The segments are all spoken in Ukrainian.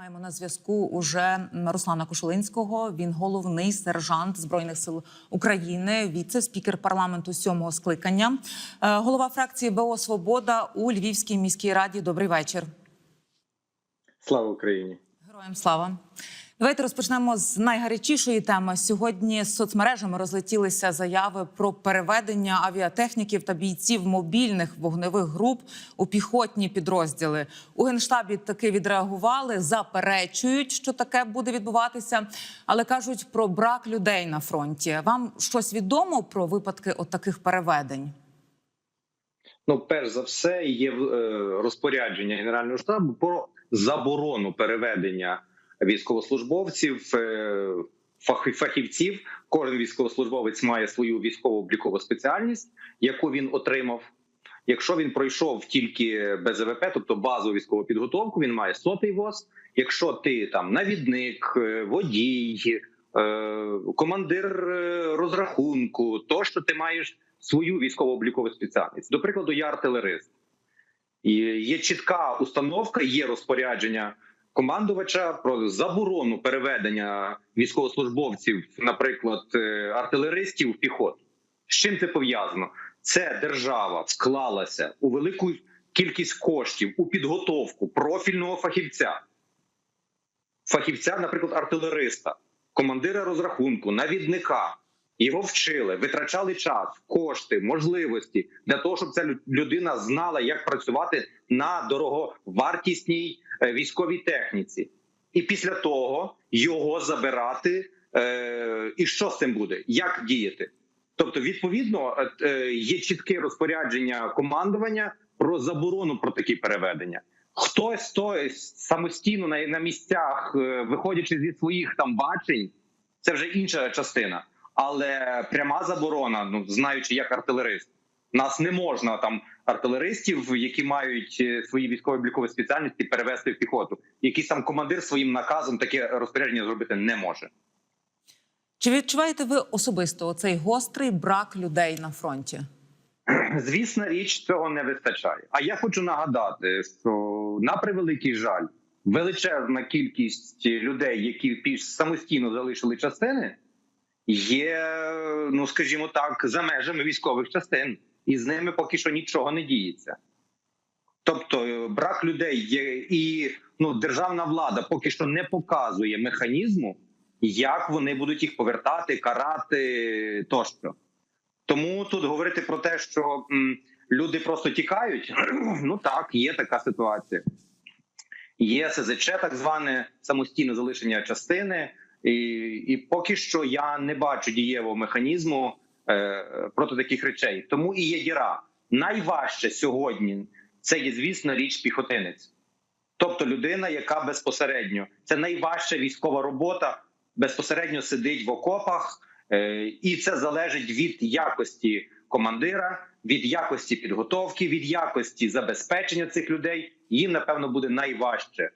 Маємо на зв'язку уже Руслана Кошулинського. Він головний сержант збройних сил України, віце-спікер парламенту сьомого скликання, Е, голова фракції БО Свобода у Львівській міській раді. Добрий вечір. Слава Україні! Героям слава. Давайте розпочнемо з найгарячішої теми. Сьогодні з соцмережами розлетілися заяви про переведення авіатехніків та бійців мобільних вогневих груп у піхотні підрозділи. У генштабі таки відреагували, заперечують, що таке буде відбуватися, але кажуть про брак людей на фронті. Вам щось відомо про випадки от таких переведень? Ну, перш за все, є е, розпорядження Генерального штабу про заборону переведення військовослужбовців, е, фахівців. Кожен військовослужбовець має свою військово-облікову спеціальність, яку він отримав. Якщо він пройшов тільки БЗВП, тобто базову військову підготовку, він має сотий ВОЗ. Якщо ти там навідник, е, водій, е, командир розрахунку, то що ти маєш свою військово-облікову спеціальність. До прикладу, я артилерист. І є чітка установка, є розпорядження командувача про заборону переведення військовослужбовців, наприклад, е, артилеристів в піхоту. З чим це пов'язано? Це держава вклалася у велику кількість коштів у підготовку профільного фахівця, фахівця, наприклад, артилериста, командира розрахунку, навідника. Його вчили, витрачали час, кошти, можливості для того, щоб ця лю- людина знала, як працювати на дороговартісній е, військовій техніці, і після того його забирати. Е, і що з цим буде? Як діяти? Тобто, відповідно, е, є чітке розпорядження командування про заборону про такі переведення. Хтось то самостійно на, місцях, виходячи зі своїх там бачень, це вже інша частина. Але пряма заборона, ну знаючи як артилерист, нас не можна там артилеристів, які мають е, свої військові облікові спеціальності, перевести в піхоту. Якийсь там командир своїм наказом таке розпорядження зробити не може. Чи відчуваєте ви особисто цей гострий брак людей на фронті? Звісна річ цього не вистачає. А я хочу нагадати, що на превеликий жаль, величезна кількість людей, які самостійно залишили частини, є, ну скажімо так, за межами військових частин, і з ними поки що нічого не діється. Тобто, е, брак людей є, і ну, державна влада поки що не показує механізму, як вони будуть їх повертати, карати тощо. Тому тут говорити про те, що м, люди просто тікають. Ну так, є така ситуація. Є СЗЧ, так зване самостійне залишення частини, і, і поки що я не бачу дієвого механізму е, проти таких речей. Тому і є діра. Найважче сьогодні це є, звісно, річ піхотинець, тобто людина, яка безпосередньо це найважча військова робота, безпосередньо сидить в окопах. Е, І це залежить від якості командира, від якості підготовки, від якості забезпечення цих людей. Їм напевно буде найважче,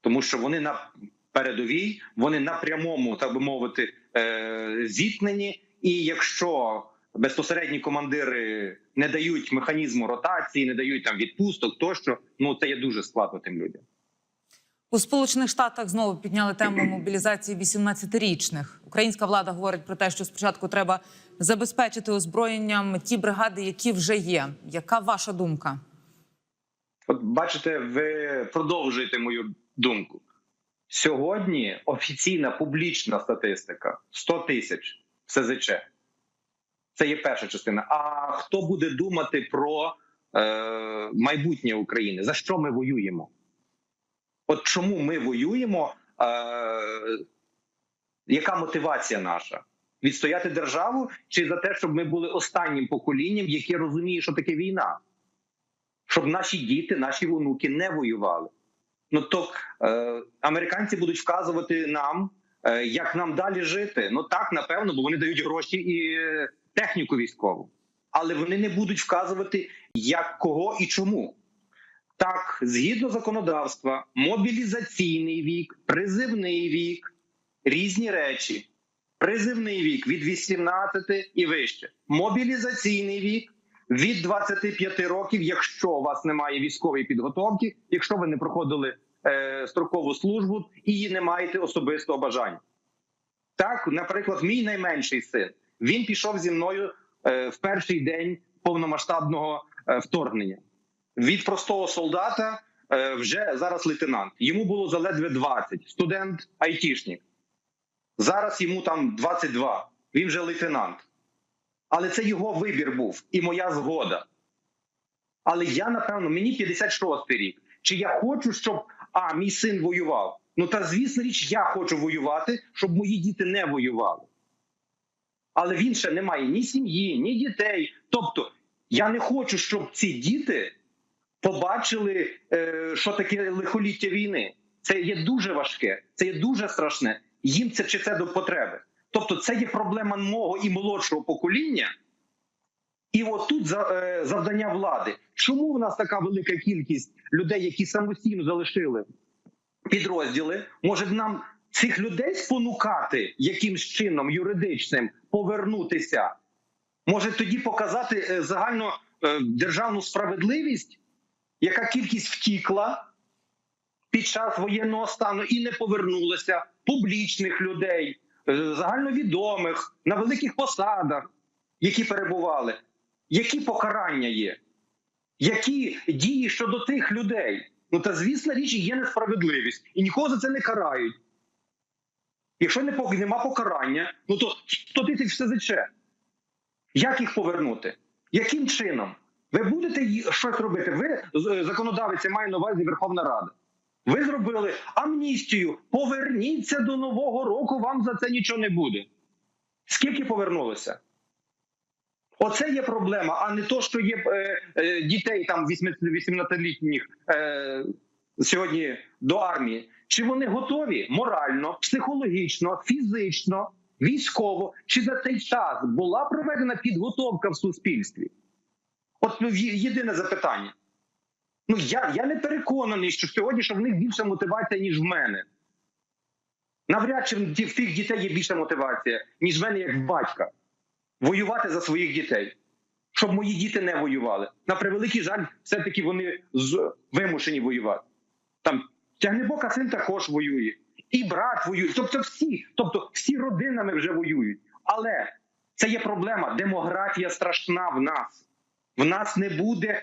тому що вони на передовій, вони на прямому, так би мовити, е, зіткненні. І якщо безпосередні командири не дають механізму ротації, не дають там відпусток, тощо ну це є дуже складно тим людям. У Сполучених Штатах знову підняли тему мобілізації 18-річних. Українська влада говорить про те, що спочатку треба забезпечити озброєнням ті бригади, які вже є. Яка ваша думка? От бачите, ви продовжуєте мою думку. Сьогодні офіційна публічна статистика 100 тисяч СЗЧ. Це є перша частина. А хто буде думати про е, майбутнє України? За що ми воюємо? От чому ми воюємо? Е, яка мотивація наша? Відстояти державу чи за те, щоб ми були останнім поколінням, яке розуміє, що таке війна? Щоб наші діти, наші онуки не воювали. Ну то е, американці будуть вказувати нам, е, як нам далі жити. Ну так, напевно, бо вони дають гроші і е, техніку військову, але вони не будуть вказувати, як кого і чому. Так, згідно законодавства, мобілізаційний вік, призивний вік різні речі. Призивний вік від 18 і вище. Мобілізаційний вік від 25 років, якщо у вас немає військової підготовки, якщо ви не проходили е, строкову службу і не маєте особистого бажання. Так, наприклад, мій найменший син він пішов зі мною е, в перший день повномасштабного е, вторгнення. Від простого солдата е, вже зараз лейтенант. Йому було заледве 20, студент айтішник. Зараз йому там 22, він вже лейтенант. Але це його вибір був і моя згода. Але я, напевно, мені 56 рік. Чи я хочу, щоб а, мій син воював? Ну та звісно річ, я хочу воювати, щоб мої діти не воювали. Але він ще не має ні сім'ї, ні дітей. Тобто, я не хочу, щоб ці діти побачили, е, що таке лихоліття війни. Це є дуже важке, це є дуже страшне. Їм це чи це до потреби. Тобто, це є проблема мого і молодшого покоління. І от тут за- е, завдання влади. Чому в нас така велика кількість людей, які самостійно залишили підрозділи? Може нам цих людей спонукати якимсь чином юридичним повернутися? Може тоді показати е, загально е, державну справедливість, яка кількість втікла під час воєнного стану і не повернулася публічних людей, загальновідомих на великих посадах, які перебували. Які покарання є? Які дії щодо тих людей? Ну та звісна річ є несправедливість, і нікого за це не карають. Якщо не нема покарання, ну то 100 тисяч все СЗЧ. Як їх повернути? Яким чином? Ви будете щось робити? Ви законодавець я маю на увазі Верховна Рада. Ви зробили амністію. Поверніться до нового року, вам за це нічого не буде. Скільки повернулося? Оце є проблема, а не то, що є е, е, дітей там 18-літніх е, сьогодні до армії. Чи вони готові морально, психологічно, фізично, військово? Чи за цей час була проведена підготовка в суспільстві? От ну, єдине запитання. Ну я, я не переконаний, що сьогодні що в них більша мотивація, ніж в мене. Навряд чи в тих дітей є більша мотивація, ніж в мене, як в батька воювати за своїх дітей, щоб мої діти не воювали. На превеликий жаль, все-таки вони вимушені воювати. Там тягнебока син також воює, і брат воює. Тобто, всі, тобто всі родинами вже воюють. Але це є проблема. Демографія страшна в нас. В нас не буде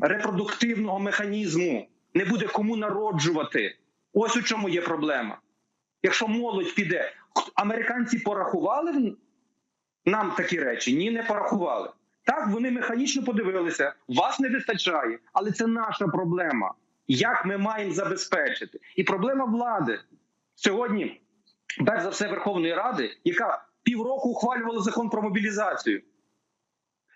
репродуктивного механізму, не буде кому народжувати. Ось у чому є проблема. Якщо молодь піде, американці порахували нам такі речі? Ні, не порахували. Так, вони механічно подивилися, вас не вистачає, але це наша проблема. Як ми маємо забезпечити? І проблема влади сьогодні, перш за все, Верховної Ради, яка півроку ухвалювала закон про мобілізацію.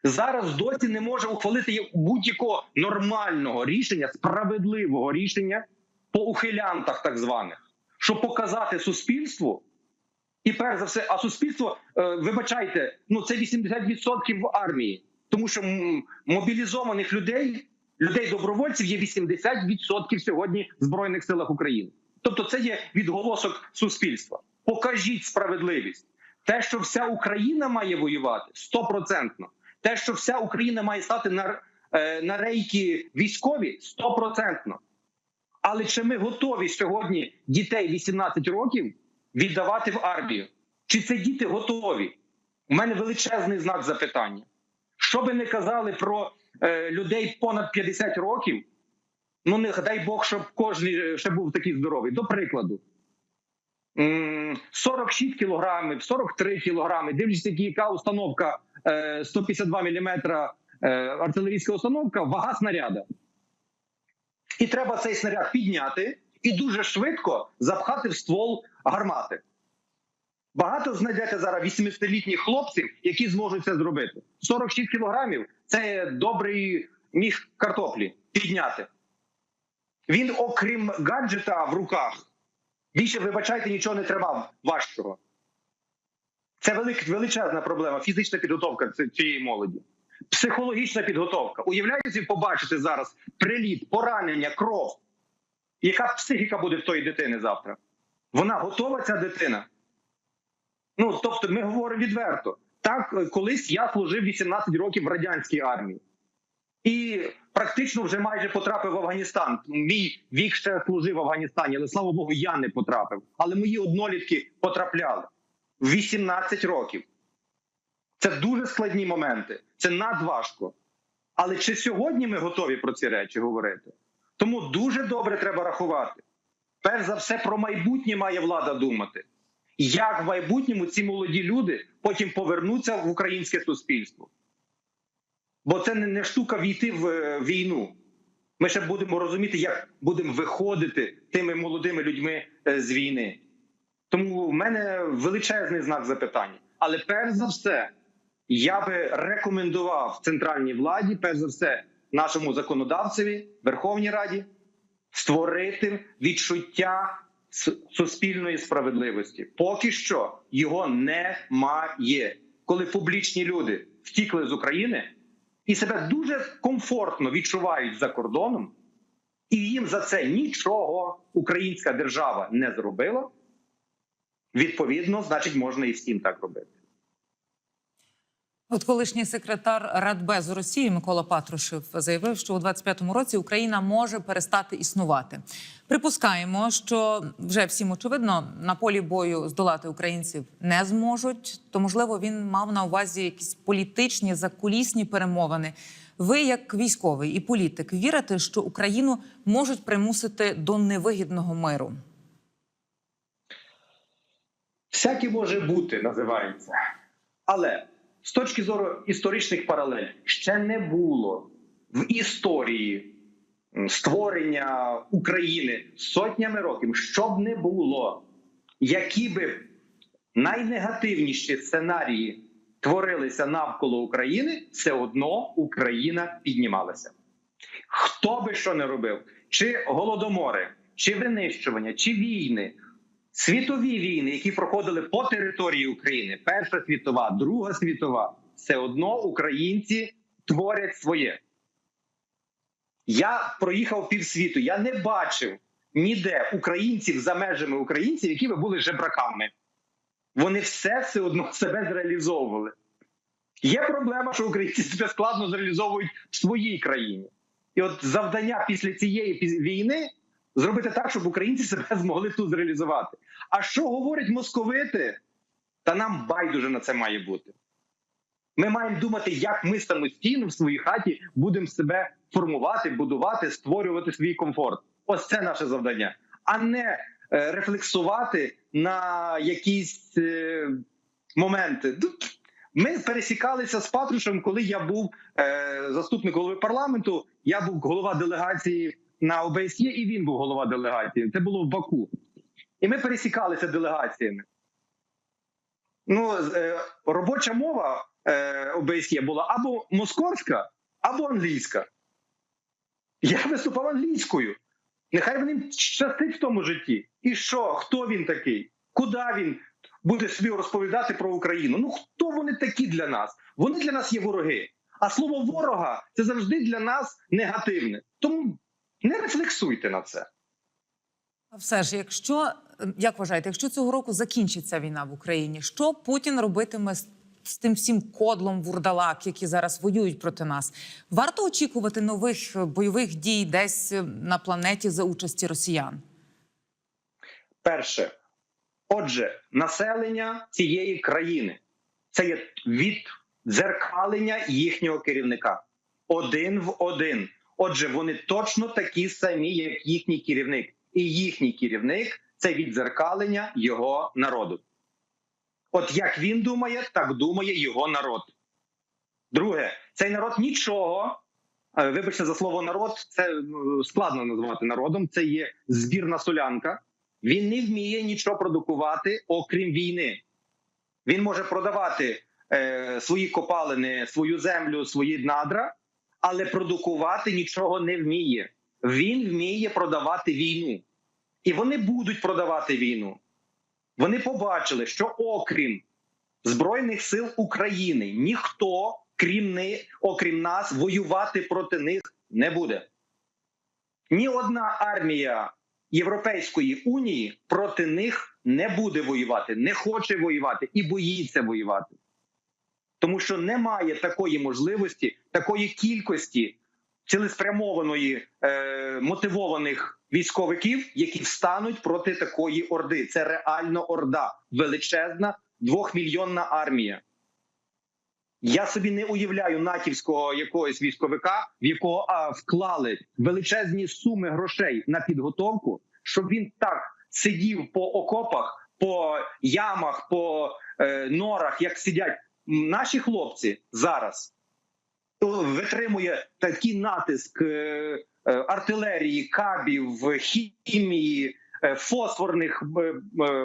Зараз досі не може ухвалити будь-якого нормального рішення, справедливого рішення по ухилянтах, так званих, щоб показати суспільству, і перш за все, а суспільство, е, вибачайте, ну це 80% в армії, тому що мобілізованих людей, людей добровольців є 80% сьогодні в збройних силах України. Тобто, це є відголосок суспільства. Покажіть справедливість. Те, що вся Україна має воювати, стопроцентно. Те, що вся Україна має стати на, е, на рейки військові, стопроцентно. Але чи ми готові сьогодні дітей 18 років віддавати в армію? Чи це діти готові? У мене величезний знак запитання. Що би не казали про е, людей понад 50 років, ну не дай Бог, щоб кожен ще був такий здоровий. До прикладу, 46 кілограмів, 43 кілограми, дивлячись, яка установка е, 152 мм е, артилерійська установка, вага снаряда. І треба цей снаряд підняти і дуже швидко запхати в ствол гармати. Багато знайдете зараз 80-літніх хлопців, які зможуть це зробити. 46 кілограмів це добрий міг картоплі підняти. Він, окрім гаджета в руках, більше, вибачайте, нічого не треба важчого. Це велик, величезна проблема, фізична підготовка цієї молоді. Психологічна підготовка. Уявляєте, побачити зараз приліт, поранення, кров. Яка психіка буде в тої дитини завтра? Вона готова, ця дитина? Ну, тобто, ми говоримо відверто. Так, е, колись я служив 18 років в радянській армії. і практично вже майже потрапив в Афганістан. Мій вік ще служив в Афганістані, але слава Богу, я не потрапив. Але мої однолітки потрапляли 18 років. Це дуже складні моменти, це надважко. Але чи сьогодні ми готові про ці речі говорити? Тому дуже добре треба рахувати. Перш за все, про майбутнє має влада думати. Як в майбутньому ці молоді люди потім повернуться в українське суспільство? Бо це не, штука війти в е, війну. Ми ще будемо розуміти, як будемо виходити тими молодими людьми е, з війни. Тому в мене величезний знак запитання. Але перш за все, я би рекомендував центральній владі, перш за все, нашому законодавцеві, Верховній Раді, створити відчуття суспільної справедливості. Поки що його немає. Коли публічні люди втікли з України і себе дуже комфортно відчувають за кордоном, і їм за це нічого українська держава не зробила. Відповідно, значить, можна і всім так робити. От колишній секретар Радбезу Росії Микола Патрушев заявив, що у 25-му році Україна може перестати існувати. Припускаємо, що вже всім очевидно на полі бою здолати українців не зможуть. То можливо він мав на увазі якісь політичні закулісні перемовини. Ви, як військовий і політик, вірите, що Україну можуть примусити до невигідного миру? Всяке може бути, називається. Але з точки зору історичних паралель ще не було в історії створення України сотнями років, щоб не було, які би найнегативніші сценарії творилися навколо України, все одно Україна піднімалася. Хто би що не робив, чи голодомори, чи винищування, чи війни, світові війни, які проходили по території України, Перша світова, Друга світова, все одно українці творять своє. Я проїхав півсвіту, я не бачив ніде українців за межами українців, які би були жебраками. Вони все все одно себе зреалізовували. Є проблема, що українці себе складно зреалізовують в своїй країні. І от завдання після цієї війни зробити так, щоб українці себе змогли тут зреалізувати. А що говорять московити? Та нам байдуже на це має бути. Ми маємо думати, як ми самостійно в своїй хаті будемо себе формувати, будувати, створювати свій комфорт. Ось це наше завдання, а не е, рефлексувати на якісь е, моменти. Ми пересікалися з Патрушем, коли я був е, заступник голови парламенту. Я був голова делегації на ОБСЄ, і він був голова делегації. Це було в Баку. І ми пересікалися делегаціями. Ну, е, робоча мова е, ОБСЄ була або московська, або англійська. Я виступав англійською. Нехай вони щастить в тому житті. І що? Хто він такий? Куди він буде собі розповідати про Україну? Ну хто вони такі для нас? Вони для нас є вороги. А слово ворога це завжди для нас негативне. Тому не рефлексуйте на це. А Все ж, якщо як вважаєте, якщо цього року закінчиться війна в Україні, що Путін робитиме з, з тим всім кодлом вурдалак, які зараз воюють проти нас? Варто очікувати нових е, бойових дій десь е, на планеті за участі росіян? Перше, отже, населення цієї країни це є віддзеркалення їхнього керівника один в один. Отже, вони точно такі самі, як їхній керівник, і їхній керівник це віддзеркалення його народу. От як він думає, так думає його народ. Друге, цей народ нічого. е, Вибачте за слово народ, це е, складно назвати народом. Це є збірна солянка. Він не вміє нічого продукувати, окрім війни. Він може продавати е, свої копалини, свою землю, свої надра, але продукувати нічого не вміє. Він вміє продавати війну. І вони будуть продавати війну. Вони побачили, що окрім Збройних сил України ніхто, крім ни, окрім нас, воювати проти них не буде. Ні одна армія Європейської унії проти них не буде воювати, не хоче воювати і боїться воювати. Тому що немає такої можливості, такої кількості цілеспрямованої е, мотивованих військовиків, які встануть проти такої орди. Це реально орда, величезна двохмільйонна армія. Я собі не уявляю натівського якогось військовика, в якого а, вклали величезні суми грошей на підготовку, щоб він так сидів по окопах, по ямах, по е, норах, як сидять наші хлопці зараз, витримує такий натиск е, е, артилерії, кабів, хімії, е, фосфорних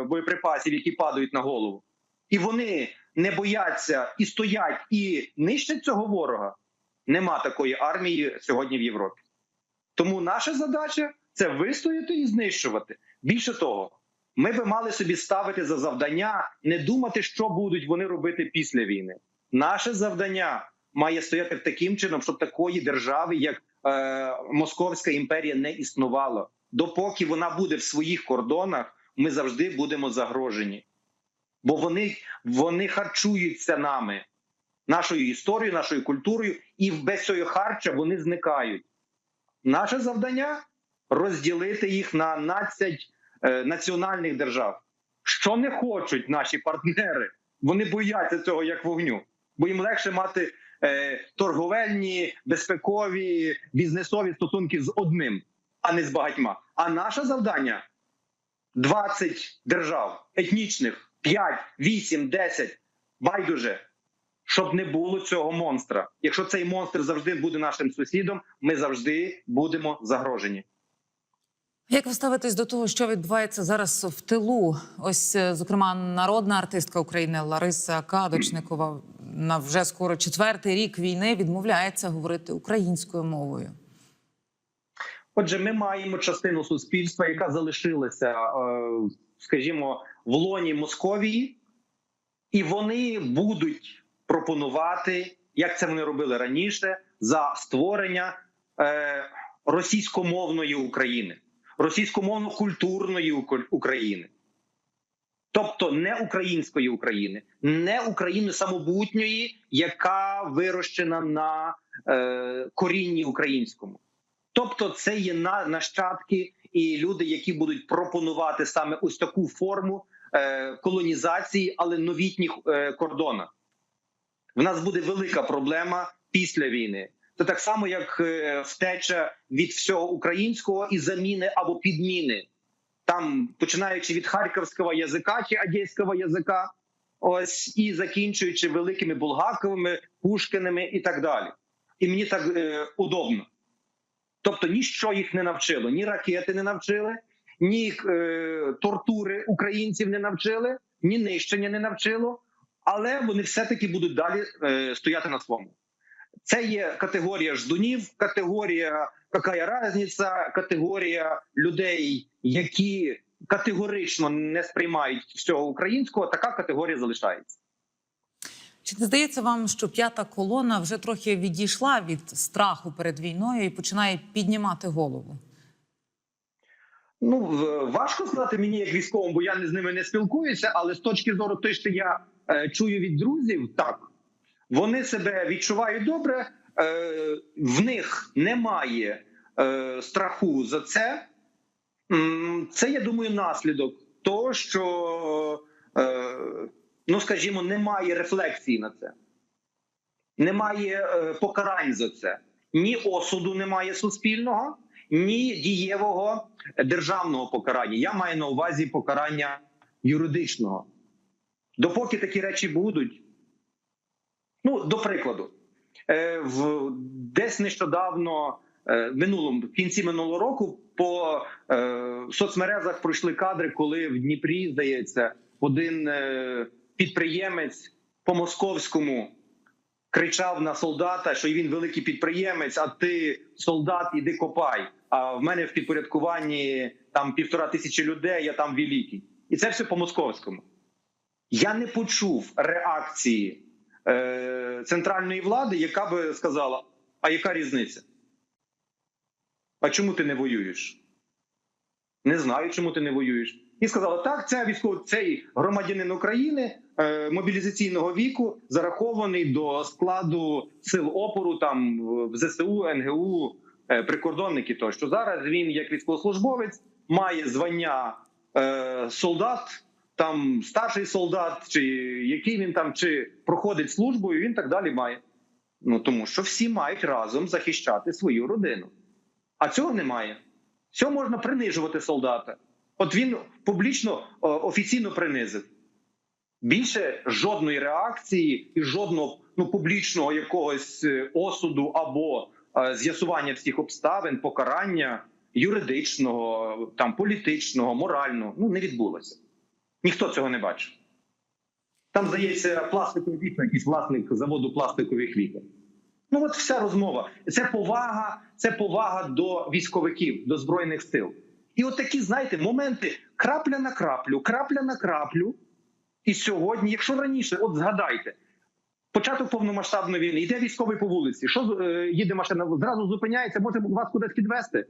боєприпасів, які падають на голову, і вони не бояться і стоять і нищать цього ворога. Нема такої армії сьогодні в Європі. Тому наша задача це вистояти і знищувати. Більше того, ми би мали собі ставити за завдання не думати, що будуть вони робити після війни. Наше завдання має стояти таким чином, щоб такої держави, як е, Московська імперія, не існувало. Допоки вона буде в своїх кордонах, ми завжди будемо загрожені. Бо вони, вони харчуються нами, нашою історією, нашою культурою, і без цього харча вони зникають. Наше завдання розділити їх на 12 е, національних держав. Що не хочуть наші партнери, вони бояться цього як вогню, бо їм легше мати е, торговельні, безпекові, бізнесові стосунки з одним, а не з багатьма. А наше завдання 20 держав етнічних, 5, 8, 10, байдуже, щоб не було цього монстра. Якщо цей монстр завжди буде нашим сусідом, ми завжди будемо загрожені. Як ви ставитесь до того, що відбувається зараз в тилу? Ось, е, зокрема, народна артистка України Лариса Кадочникова на вже скоро четвертий рік війни відмовляється говорити українською мовою. Отже, ми маємо частину суспільства, яка залишилася, е, скажімо, в лоні Московії, і вони будуть пропонувати, як це вони робили раніше, за створення е, російськомовної України, російськомовно-культурної України. Тобто не української України, не України самобутньої, яка вирощена на е, корінні українському. Тобто, це є на нащадки і люди, які будуть пропонувати саме ось таку форму е, колонізації, але новітніх е, кордонах. В нас буде велика проблема після війни. Це так само, як е, втеча від всього українського і заміни або підміни. Там починаючи від харківського язика чи одеського язика, ось і закінчуючи великими булгаковими, пушкинами і так далі. І мені так е, удобно. Тобто ніщо їх не навчило, ні ракети не навчили, ні е, тортури українців не навчили, ні нищення не навчило, але вони все-таки будуть далі е, стояти на своєму. Це є категорія ждунів, категорія яка різниця, категорія людей, які категорично не сприймають всього українського. Така категорія залишається. Чи не здається вам, що п'ята колона вже трохи відійшла від страху перед війною і починає піднімати голову? Ну важко сказати мені як військовому, бо я з ними не спілкуюся. Але з точки зору того, що я е, чую від друзів, так вони себе відчувають добре. Е, в них немає е, страху за це. Це я думаю наслідок того, що е, ну скажімо, немає рефлексії на це, немає покарань за це. Ні осуду немає суспільного, ні дієвого державного покарання. Я маю на увазі покарання юридичного. Допоки такі речі будуть. Ну, до прикладу, е, в десь нещодавно, е, минулому в кінці минулого року, по е, соцмережах пройшли кадри, коли в Дніпрі, здається, один підприємець по московському кричав на солдата, що він великий підприємець, а ти солдат, іди копай. А в мене в підпорядкуванні там півтора тисячі людей, я там великий. І це все по московському. Я не почув реакції центральної влади, яка би сказала: а яка різниця? А чому ти не воюєш? Не знаю, чому ти не воюєш. і сказали: так, це військовий цей громадянин України е, мобілізаційного віку зарахований до складу сил опору там в ЗСУ, НГУ, е, прикордонники. Тощо зараз він, як військовослужбовець, має звання е, солдат, там старший солдат, чи який він там, чи проходить службу, і він так далі має. Ну тому що всі мають разом захищати свою родину. А цього немає. Цього можна принижувати солдата. От він публічно офіційно принизив. Більше жодної реакції і жодного ну, публічного якогось е, осуду або е, з'ясування всіх обставин, покарання юридичного, там політичного, морального ну не відбулося. Ніхто цього не бачив. Там, здається, пластикові вікна, якийсь власник заводу пластикових вікон. Ну, от вся розмова. Це повага, це повага до військовиків, до збройних сил. І от такі, знаєте, моменти крапля на краплю, крапля на краплю. І сьогодні, якщо раніше, от згадайте, початок повномасштабної війни, йде військовий по вулиці. Що е, їде машина? Зразу зупиняється, може вас кудись підвести.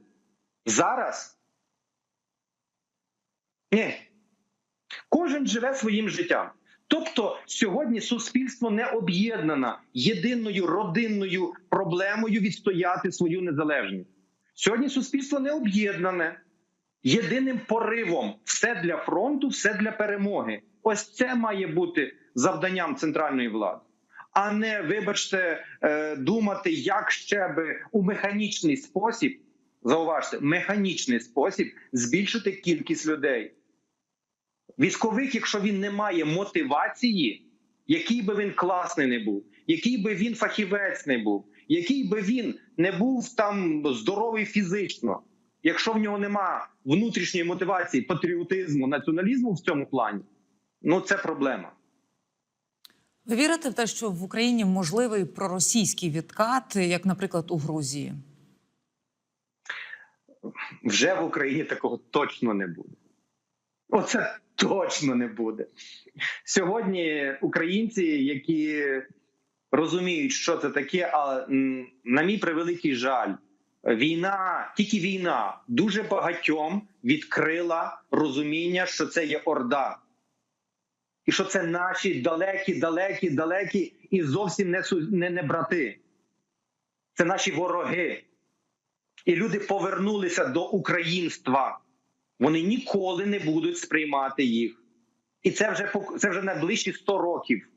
Зараз ні. Кожен живе своїм життям. Тобто сьогодні суспільство не об'єднано єдиною родинною проблемою відстояти свою незалежність. Сьогодні суспільство не об'єднане єдиним поривом все для фронту, все для перемоги. Ось це має бути завданням центральної влади, а не вибачте, е, думати, як ще би у механічний спосіб, зауважте, механічний спосіб збільшити кількість людей. Військовик, якщо він не має мотивації, який би він класний не був, який би він фахівець не був, який би він не був там здоровий фізично, якщо в нього нема внутрішньої мотивації, патріотизму, націоналізму в цьому плані, ну це проблема. Ви вірите в те, що в Україні можливий проросійський відкат, як, наприклад, у Грузії? Вже в Україні такого точно не буде. Оце точно не буде. Сьогодні українці, які розуміють, що це таке, а на мій превеликий жаль, війна, тільки війна дуже багатьом відкрила розуміння, що це є орда. І що це наші далекі, далекі, далекі і зовсім не, не, не брати. Це наші вороги. І люди повернулися до українства. Вони ніколи не будуть сприймати їх. І це вже це вже найближчі 100 років.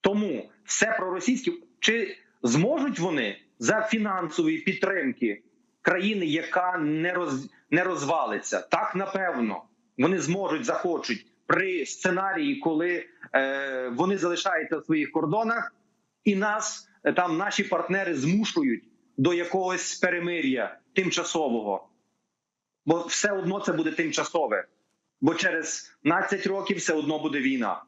Тому все проросійське, чи зможуть вони за фінансової підтримки країни, яка не роз, не розвалиться? Так, напевно, вони зможуть, захочуть при сценарії, коли е, вони залишаються в своїх кордонах, і нас е, там наші партнери змушують до якогось перемир'я тимчасового. Бо все одно це буде тимчасове. Бо через 15 років все одно буде війна.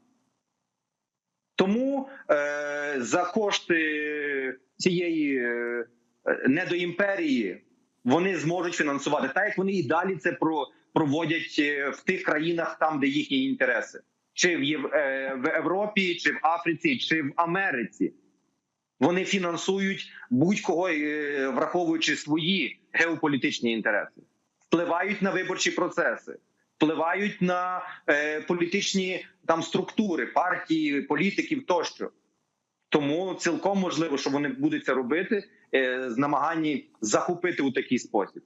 Тому е, за кошти цієї е, недоімперії вони зможуть фінансувати, так як вони і далі це про, проводять е, в тих країнах, там, де їхні інтереси, чи в, е, в Європі, чи в Африці, чи в Америці. Вони фінансують будь-кого, е, враховуючи свої геополітичні інтереси, впливають на виборчі процеси, впливають на е, політичні там структури, партії, політиків тощо. Тому цілком можливо, що вони будуть це робити е, з намаганні захопити у такий спосіб.